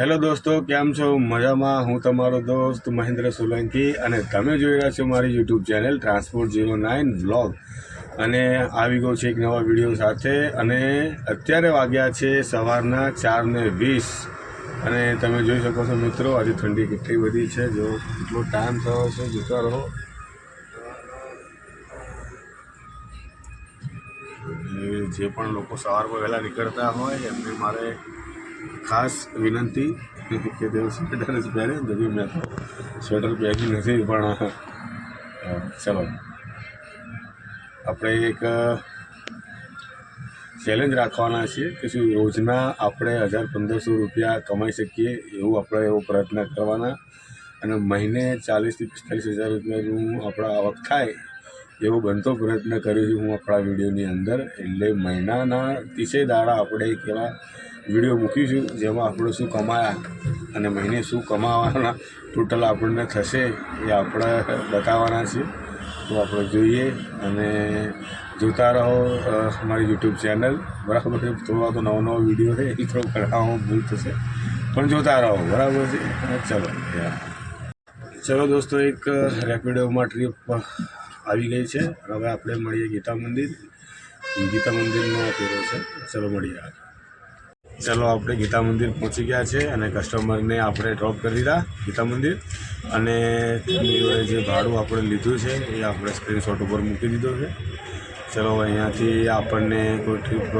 Hello દોસ્તો, કેમ છો? મજામાં. હું તમારો દોસ્ત મહેન્દ્ર સોલંકી અને તમે જોઈ રહ્યા છો મારી YouTube channel transport zero nine vlog અને આવી ગયો છે એક નવા વીડિયો સાથે અને અત્યારે વાગ્યા છે સવારના ચાર ને વીસ. અને તમે જોઈ શકો છો મિત્રો, આજે ઠંડી કેટલી બધી છે. જો કેટલો ટાઈમ થયો છે, જોતા રહો. જે પણ લોકો સવારમાં વહેલા નીકળતા હોય, એમને મારે ખાસ વિનંતી કે તેઓ સ્વેટર જ પહેરે જબી મેં સ્વેટર પહેરી નથી, પણ ચલો. આપણે એક ચેલેન્જ રાખવાના છીએ કે શું રોજના આપણે હજાર પંદરસો રૂપિયા કમાઈ શકીએ એવું આપણે એવો પ્રયત્ન કરવાના અને મહિને ચાલીસથી પિસ્તાલીસ હજાર રૂપિયાનું આપણા આવક થાય એવો બનતો પ્રયત્ન કર્યો છું હું આપણા વિડીયોની અંદર. એટલે મહિનાના ત્રીસેય દાડા આપણે એક એવા વીડિયો મૂકીશું જેમાં આપણે શું કમાયા અને મહિને શું કમાવાના ટોટલ આપણને થશે એ આપણે બતાવવાના છીએ. તો આપણે જોઈએ અને જોતા રહો મારી યુટ્યુબ ચેનલ બરાબર? છે થોડો તો નવો નવો વીડિયો છે, એ થોડો કઢાવવામાં ભૂલ થશે. પણ જોતા રહો, બરાબર છે? ચલો ચલો દોસ્તો, એક રેપિડોમાં ટ્રીપ આવી ગઈ છે હવે આપણે મળીએ ગીતા મંદિર. ગીતા મંદિરનો ફેરો છે. ચલો મળીએ ચલો, આપણે ગીતા મંદિર પહોંચી ગયા છે અને કસ્ટમરને આપણે ડ્રોપ કરી દીધા ગીતા મંદિર. અને જે ભાડું આપણે લીધું છે એ આપણે સ્ક્રીનશોટ ઉપર મૂકી દીધો છે. ચલો, અહીંયાથી આપણને કોઈ ટ્રીપ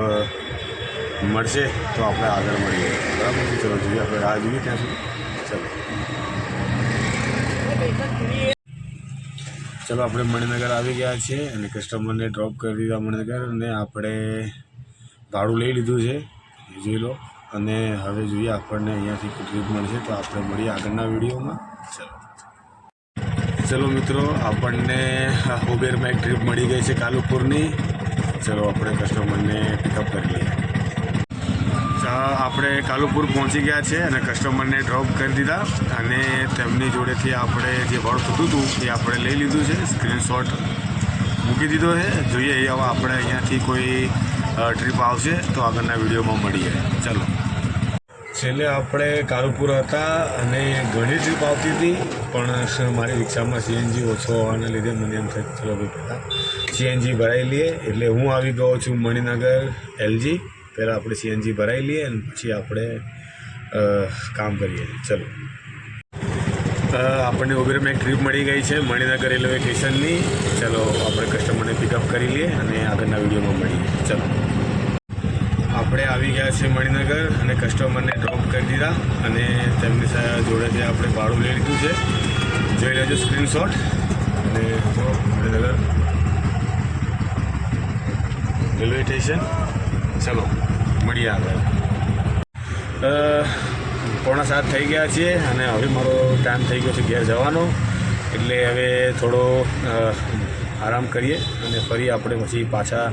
મળશે તો આપણે આગળ મળીએ. બરાબર ચલો, જોઈએ. આપણે રાહ જોઈએ ત્યાં સુધી. ચલો. ચલો, આપણે મણિનગર આવી ગયા છીએ અને કસ્ટમરને ડ્રોપ કરી દીધા મણિનગર અને આપણે ભાડું લઈ લીધું છે, જોઈ લો. અને હવે જોઈએ આપણને અહીંયાથી ટ્રીપ મળશે, તો આપણે મળીએ આગળના વિડીયોમાં. ચલો. ચલો મિત્રો, આપણને ઉબેરમાં એક ટ્રીપ મળી ગઈ છે કાલુપુરની. ચલો, આપણે કસ્ટમરને પિકઅપ કરી લઈએ. આપણે કાલુપુર પહોંચી ગયા છે અને કસ્ટમરને ડ્રોપ કરી દીધા અને તેમની જોડેથી આપણે જે ભાડું થતું હતું એ આપણે લઈ લીધું છે. સ્ક્રીનશોટ મૂકી દીધો છે. જોઈએ હવે આપણે અહીંયાથી કોઈ ટ્રીપ આવશે તો આગળના વિડીયોમાં મળીએ. ચાલો. છેલ્લે આપણે કાલુપુર હતા અને ઘણી ટ્રીપ આવતી હતી, પણ મારી રિક્ષામાં સીએનજી ઓછો હોવાને લીધે મને એમ થાય ચલો ભાઈ પહેલાં સીએનજી ભરાઈ લઈએ. એટલે હું આવી ગયો છું મણિનગર એલજી પહેલાં આપણે સીએનજી ભરાઈ લઈએ અને પછી આપણે કામ કરીએ. ચલો. આપણને ઉબેરમાં એક ટ્રીપ મળી ગઈ છે મણિનગર રેલવે સ્ટેશનની ચલો, આપણે કસ્ટમરને પિકઅપ કરી લઈએ અને આગળના વિડીયોમાં મળીએ. ચલો. આપણે આવી ગયા છે મણિનગર અને કસ્ટમરને ડ્રોપ કરી દીધા અને તેમની જોડેથી આપણે ભાડું લઈ લીધું છે, જોઈ લેજો સ્ક્રીનશોટ અને મણિનગર રેલવે સ્ટેશન ચલો, મળીએ આગળ. પોણા સાત થઈ ગયા છીએ અને હવે મારો ટાઈમ થઈ ગયો છે ઘેર જવાનો. એટલે હવે થોડો આરામ કરીએ અને ફરી આપણે પછી પાછા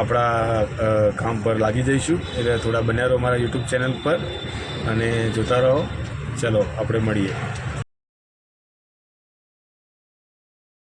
આપણા કામ પર લાગી જઈશું. એટલે થોડા બન્યા રહો મારા યુટ્યુબ ચેનલ પર અને જોતા રહો. ચલો, આપણે મળીએ.